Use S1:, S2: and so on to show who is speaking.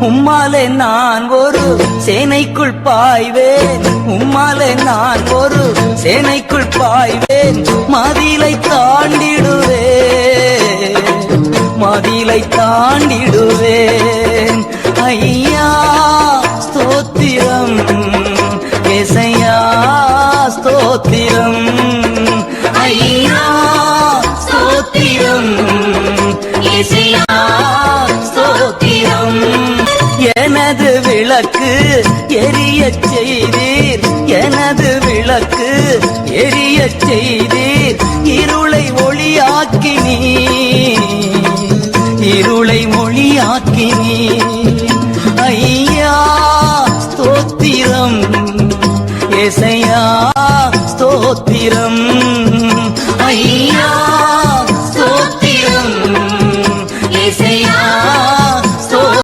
S1: உம்மாலே நான் ஒரு சேனைக்குள் பாய்வேன். உம்மாலே நான் ஒரு சேனைக்குள் பாய்வேன். மதிலை தாண்டிடுவேன். மதிலை தாண்டிடுவேன். ஐயா ஸ்தோத்திரம். எசையா ஸ்தோத்திரம். ஐயா ஸ்தோத்திரம். எசையா விளக்கு எரிய செய்தீர். எனது விளக்கு எரிய செய்தீர். இருளை ஒளியாக்கினி இருளை மொழியாக்கினி ஐயா ஸ்தோத்திரம். எசையா ஸ்தோத்திரம்.